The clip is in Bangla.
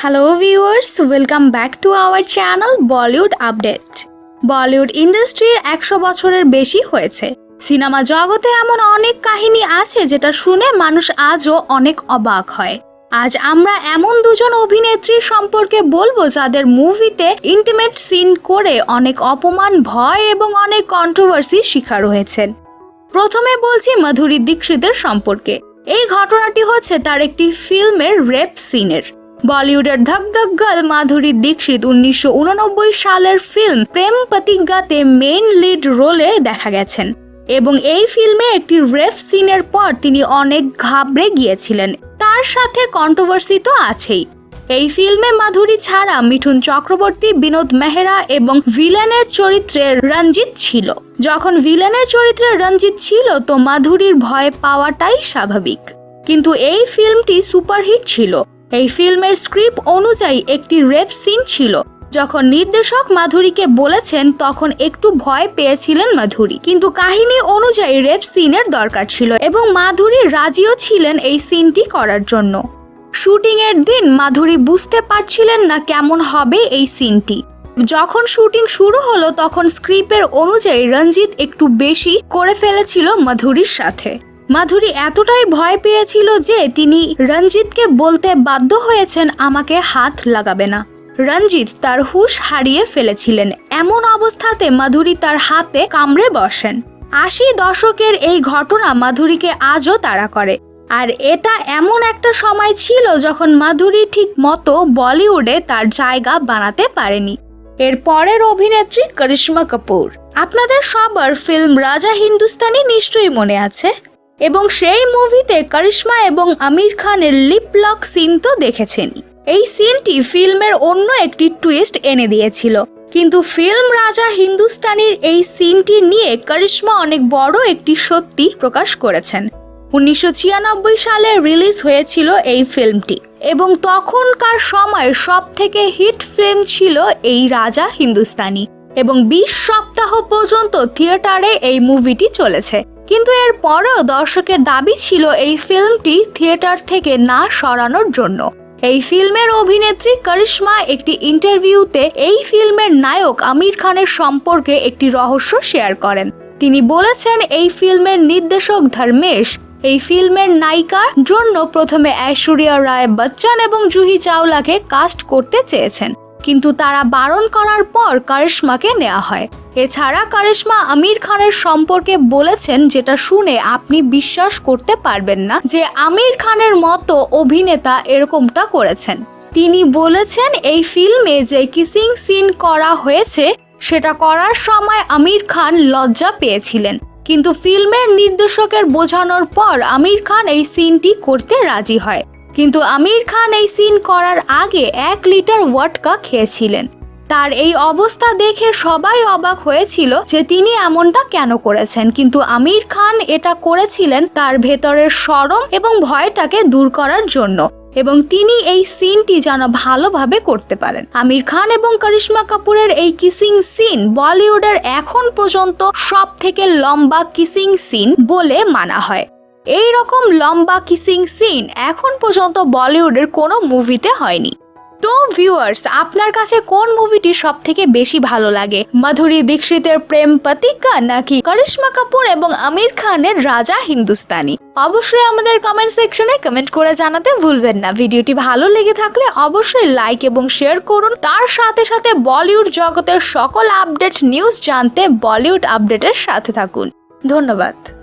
Hello viewers welcome back to our channel Bollywood update Bollywood ইন্ডাস্ট্রির একশো বছরের বেশি হয়েছে। সিনেমা জগতে এমন অনেক কাহিনী আছে যেটা শুনে মানুষ আজও অনেক অবাক হয়। আজ আমরা এমন দুজন অভিনেত্রীর সম্পর্কে বলব যাদের মুভিতে ইন্টিমেট সিন করে অনেক অপমান, ভয় এবং অনেক কন্ট্রোভার্সি শিকার হয়েছেন। প্রথমে বলছি মাধুরী দীক্ষিতের সম্পর্কে। এই ঘটনাটি হচ্ছে তার একটি ফিল্মের রেপ সিনের বলিউডের ধক ধক গার্ল মাধুরী দীক্ষিত উনিশশো উননব্বই সালের ফিল্ম প্রেম প্রতিজ্ঞাতে মেইন লিড রোলে দেখা গেছেন। এবং এই ফিল্মে একটি রেফ সিনের পর তিনি অনেক ঘাবড়ে গিয়েছিলেন। তার সাথে কন্ট্রোভার্সি তো আছেই। এই ফিল্মে মাধুরী ছাড়া মিঠুন চক্রবর্তী, বিনোদ মেহরা এবং ভিলেনের চরিত্রে রঞ্জিত ছিল। যখন ভিলেনের চরিত্রে রঞ্জিত ছিল, তো মাধুরীর ভয় পাওয়াটাই স্বাভাবিক। কিন্তু এই ফিল্মটি সুপারহিট ছিল। এই ফিল্মের স্ক্রিপ্ট অনুযায়ী একটি রেপ সিন ছিল। যখন নির্দেশক মাধুরীকে বলেছেন, তখন একটু ভয় পেয়েছিলেন মাধুরী। কিন্তু কাহিনী অনুযায়ী রেপ সিনের দরকার ছিল এবং মাধুরী রাজিও ছিলেন এই সিনটি করার জন্য। শুটিং এর দিন মাধুরী বুঝতে পারছিলেন না কেমন হবে এই সিনটি। যখন শুটিং শুরু হলো, তখন স্ক্রিপ্টের অনুযায়ী রঞ্জিত একটু বেশি করে ফেলেছিল মাধুরীর সাথে। মাধুরী এতটাই ভয় পেয়েছিল যে তিনি রঞ্জিতকে বলতে বাধ্য হয়েছেন আমাকে হাত লাগাবে না। রঞ্জিত তার হুশ হারিয়ে ফেলেছিলেন। এমন অবস্থাতে মাধুরী তার হাতে কামড়ে বসেন। আশি দশকের এই ঘটনা মাধুরীকে আজও তাড়া করে। আর এটা এমন একটা সময় ছিল যখন মাধুরী ঠিক মতো বলিউডে তার জায়গা বানাতে পারেনি। এর পরের অভিনেত্রী করিশ্মা কাপুর। আপনাদের সবার ফিল্ম রাজা হিন্দুস্তানি নিশ্চয়ই মনে আছে। এবং সেই মুভিতে করিশ্মা এবং আমির খানের লিপ লক সিন তো দেখেছেনই। এই সিনটি ফিল্মের অন্য একটি টুইস্ট এনে দিয়েছিল। কিন্তু ফিল্ম রাজা হিন্দুস্তানির এই সিনটি নিয়ে করিশ্মা অনেক বড় একটি সত্যি প্রকাশ করেছেন। উনিশশো ছিয়ানব্বই সালে রিলিজ হয়েছিল এই ফিল্মটি এবং তখনকার সময় সব থেকে হিট ফিল্ম ছিল এই রাজা হিন্দুস্তানি এবং বিশ সপ্তাহ পর্যন্ত থিয়েটারে এই মুভিটি চলেছে। কিন্তু এর পরেও দর্শকের দাবি ছিল এই ফিল্মটি থিয়েটার থেকে না সরানোর জন্য। এই ফিল্মের অভিনেত্রী করিশ্মা একটি ইন্টারভিউতে এই ফিল্মের নায়ক আমির খানের সম্পর্কে একটি রহস্য শেয়ার করেন। তিনি বলেছেন, এই ফিল্মের নির্দেশক ধর্মেশ, এই ফিল্মের নায়িকার জন্য প্রথমে ঐশ্বরিয়া রায় বচ্চন এবং জুহি চাওলাকে কাস্ট করতে চেয়েছেন। কিন্তু তারা বারণ করার পর কারিশ্মাকে নেওয়া হয়। এছাড়া কারিশ্মা আমির খানের সম্পর্কে বলেছেন, যেটা শুনে আপনি বিশ্বাস করতে পারবেন না যে আমির খানের মতো অভিনেতা এরকমটা করেছেন। তিনি বলেছেন, এই ফিল্মে যে কিসিং সিন করা হয়েছে, সেটা করার সময় আমির খান লজ্জা পেয়েছিলেন। কিন্তু ফিল্মের নির্দেশকের বোঝানোর পর আমির খান এই সিনটি করতে রাজি হয়। কিন্তু আমির খান এই সিন করার আগে এক লিটার ওয়াটকা খেয়েছিলেন। তার এই অবস্থা দেখে সবাই অবাক হয়েছিল যে তিনি এমনটা কেন করেছেন। কিন্তু আমির খান এটা করেছিলেন তার ভেতরের সরম এবং ভয়টাকে দূর করার জন্য এবং তিনি এই সিনটি যেন ভালোভাবে করতে পারেন। আমির খান এবং করিশ্মা কাপুরের এই কিসিং সিন বলিউডের এখন পর্যন্ত সব থেকে লম্বা কিসিং সিন বলে মানা হয়। এই রকম লম্বা কিসিং সিন এখন পর্যন্ত বলিউডের কোনো মুভিতে হয়নি। তো ভিউয়ার্স আপনার কাছে কোন মুভিটি সব থেকে বেশি ভালো লাগে? মাধুরী দীক্ষিতের প্রেম প্রতিজ্ঞা নাকি করিশ্মা কাপুর এবং আমির খানের রাজা হিন্দুস্তানি? অবশ্যই আমাদের কমেন্ট সেকশনে কমেন্ট করে জানাতে ভুলবেন না। ভিডিওটি ভালো লেগে থাকলে অবশ্যই লাইক এবং শেয়ার করুন। তার সাথে সাথে বলিউড জগতের সকল আপডেট নিউজ জানতে বলিউড আপডেটের সাথে থাকুন। ধন্যবাদ।